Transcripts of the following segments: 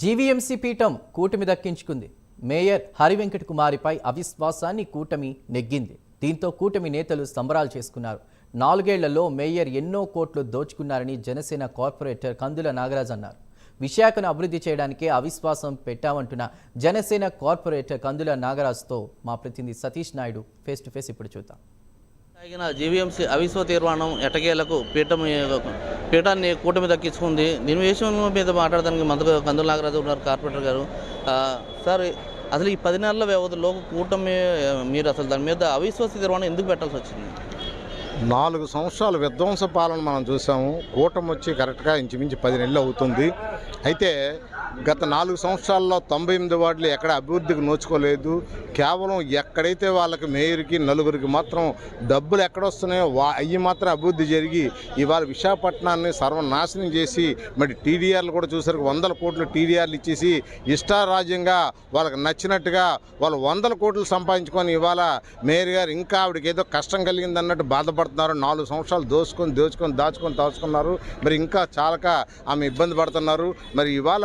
GVMC పీఠం కూటమి దక్కించుకుంది. మేయర్ హరివెంకట కుమారిపై అవిశ్వాసాన్ని కూటమి నెగ్గింది. దీంతో కూటమి నేతలు సంబరాలు చేసుకున్నారు. నాలుగేళ్ళలో మేయర్ ఎన్నో కోట్లు దోచుకున్నారని జనసేన కార్పొరేటర్ కందుల నాగరాజ్ అన్నారు. విశాఖను అభివృద్ధి చేయడానికే అవిశ్వాసం పెట్టామంటున్న జనసేన కార్పొరేటర్ కందుల నాగరాజ్తో మా ప్రతినిధి Satish Naidu face to face ఇప్పుడు చూద్దాం. సాగిన జీవీఎంసీ అవిశ్వ తీర్మానం ఎటకేలకు పీఠం పీఠాన్ని కూటమి దక్కించుకుంది. దీని విషయం మీద మాట్లాడడానికి మంత్రి కందుల నాగరాజు ఉన్నారు కార్పొరేటర్ గారు. సార్ అసలు ఈ పది నెలల వ్యవధిలో కూటమి మీరు అసలు దాని మీద అవిశ్వాస తీర్మానం ఎందుకు పెట్టాల్సి వచ్చింది? నాలుగు సంవత్సరాలు విధ్వంస పాలన మనం చూసాము. కూటమి వచ్చి కరెక్ట్గా ఇంచుమించు పది నెలలు అవుతుంది. అయితే గత నాలుగు సంవత్సరాల్లో తొంభై ఎనిమిది వార్డులు ఎక్కడ అభివృద్ధికి నోచుకోలేదు. కేవలం ఎక్కడైతే వాళ్ళకి మేయర్కి నలుగురికి మాత్రం డబ్బులు ఎక్కడొస్తున్నాయో వా అవి మాత్రం అభివృద్ధి జరిగి ఇవాళ విశాఖపట్నాన్ని సర్వనాశనం చేసి మరి టీడీఆర్లు కూడా చూసరికి వందల కోట్లు టీడీఆర్లు ఇచ్చేసి ఇష్టారాజ్యంగా వాళ్ళకి నచ్చినట్టుగా వాళ్ళు వందల కోట్లు సంపాదించుకొని ఇవాళ మేయర్ గారు ఇంకా ఆవిడకి ఏదో కష్టం కలిగింది అన్నట్టు బాధపడుతున్నారు. నాలుగు సంవత్సరాలు దోచుకొని దోచుకొని దాచుకొని దాచుకున్నారు. మరి ఇంకా చాలక ఆమె ఇబ్బంది పడుతున్నారు. మరి ఇవాళ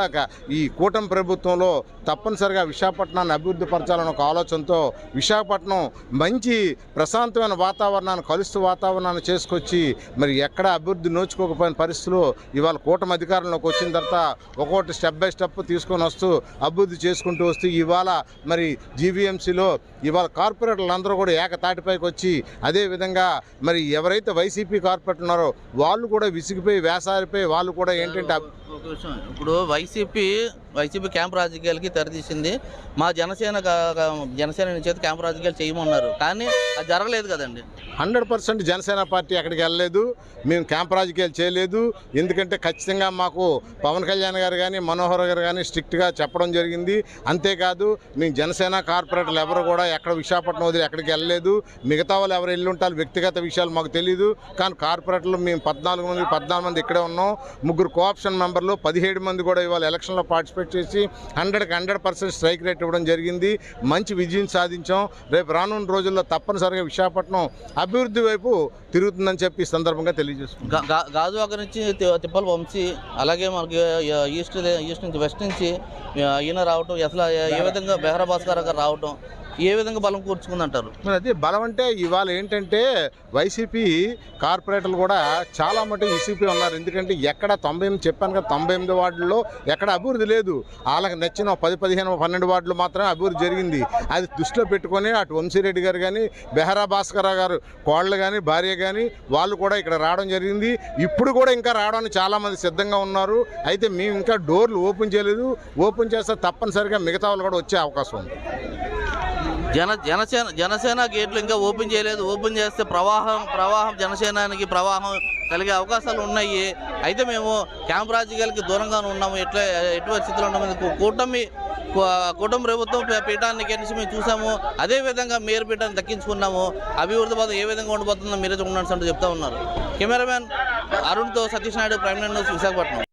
ఈ కూటమి ప్రభుత్వంలో తప్పనిసరిగా విశాఖపట్నాన్ని అభివృద్ధి పరచాలన్న ఒక ఆలోచనతో విశాఖపట్నం మంచి ప్రశాంతమైన వాతావరణాన్ని కలుస్తూ వాతావరణాన్ని చేసుకొచ్చి మరి ఎక్కడ అభివృద్ధి నోచుకోకపోయిన పరిస్థితులు ఇవాళ కూటమి అధికారంలోకి వచ్చిన తర్వాత ఒక్కొక్కటి స్టెప్ బై స్టెప్ తీసుకొని వస్తూ అభివృద్ధి చేసుకుంటూ వస్తూ ఇవాళ మరి జీవీఎంసీలో ఇవాళ కార్పొరేటర్లు అందరూ కూడా ఏకతాటిపైకి వచ్చి అదే విధంగా మరి ఎవరైతే వైసీపీ కార్పొరేటర్ ఉన్నారో వాళ్ళు కూడా విసిగిపోయి వేసారిపోయి వాళ్ళు కూడా ఏంటంటే ఒక విషయం. ఇప్పుడు వైసీపీ వైసీపీ క్యాంప్ రాజకీయాలకి తెరతీసింది మా జనసేన జనసేన చేత క్యాంప్ రాజకీయాలు చేయమన్నారు. కానీ అది జరగలేదు కదండి. హండ్రెడ్ పర్సెంట్ జనసేన పార్టీ అక్కడికి వెళ్ళలేదు. మేము క్యాంప్ రాజకీయాలు చేయలేదు. ఎందుకంటే ఖచ్చితంగా మాకు పవన్ కళ్యాణ్ గారు కానీ మనోహర్ గారు కానీ స్ట్రిక్ట్గా చెప్పడం జరిగింది. అంతేకాదు మేము జనసేన కార్పొరేటర్లు ఎవరు కూడా ఎక్కడ విశాఖపట్నం వదిలి ఎక్కడికి వెళ్ళలేదు. మిగతా వాళ్ళు ఎవరు వెళ్ళి ఉంటారు వ్యక్తిగత విషయాలు మాకు తెలియదు కానీ కార్పొరేటర్లు మేము పద్నాలుగు మంది పద్నాలుగు మంది ఇక్కడే ఉన్నాం. ముగ్గురు కోఆప్షన్ మెంబర్లు పదిహేడు మంది కూడా ఇవాళ ఎలక్షన్లో పార్టిసిపేట్ చేసి హండ్రెడ్కి హండ్రెడ్ పర్సెంట్ స్ట్రైక్ రేట్ ఇవ్వడం జరిగింది. మంచి విజయం సాధించాం. రేపు రానున్న రోజుల్లో తప్పనిసరిగా విశాఖపట్నం అభివృద్ధి వైపు తిరుగుతుందని చెప్పి ఈ సందర్భంగా తెలియజేసుకుంటాం గాజువాక నుంచి తిప్పలు తిప్పల వంశీ అలాగే మనకి ఈస్ట్ ఈస్ట్ నుంచి వెస్ట్ నుంచి ఈయన రావటం అసలు ఏ విధంగా బెహరా భాస్కర్ గారు రావటం ఏ విధంగా బలం కూర్చుకుందంటారు? మరి అది బలం అంటే ఇవాళ ఏంటంటే వైసీపీ కార్పొరేటర్లు కూడా చాలా మటుకు వైసీపీ ఉన్నారు. ఎందుకంటే ఎక్కడ తొంభై ఎనిమిది చెప్పాను కదా తొంభై ఎనిమిది వార్డుల్లో ఎక్కడ అభివృద్ధి లేదు. వాళ్ళకి నచ్చిన పది పదిహేను పన్నెండు వార్డులు మాత్రమే అభివృద్ధి జరిగింది. అది దృష్టిలో పెట్టుకొని అటు వంశీరెడ్డి గారు కానీ బెహరా భాస్కర్ గారు కోళ్ళు కానీ భార్య కానీ వాళ్ళు కూడా ఇక్కడ రావడం జరిగింది. ఇప్పుడు కూడా ఇంకా రావడానికి చాలామంది సిద్ధంగా ఉన్నారు. అయితే మేము ఇంకా డోర్లు ఓపెన్ చేయలేదు. ఓపెన్ చేస్తే తప్పనిసరిగా మిగతా వాళ్ళు కూడా వచ్చే అవకాశం ఉంది. జన జనసేన జనసేన గేట్లు ఇంకా ఓపెన్ చేయలేదు. ఓపెన్ చేస్తే ప్రవాహం ప్రవాహం జనసేనానికి ప్రవాహం కలిగే అవకాశాలు ఉన్నాయి. అయితే మేము క్యాంప్ రాజకీయాలకి దూరంగానే ఉన్నాము. ఎట్లా ఎటు పరిస్థితుల్లో ఉన్నాము కూటమి కూ- కూటమి ప్రభుత్వం పీఠాన్ని కలిసి మేము చూసాము. అదే విధంగా మేయర్ పీఠాన్ని దక్కించుకున్నాము. అభివృద్ధి పథకం ఏ విధంగా ఉండబోతుందో మీరే చూడండి అంటూ చెప్తా ఉన్నారు. కెమెరామ్యాన్ అరుణ్తో సతీష్ నాయుడు ప్రైమ్ న్యూస్ విశాఖపట్నం.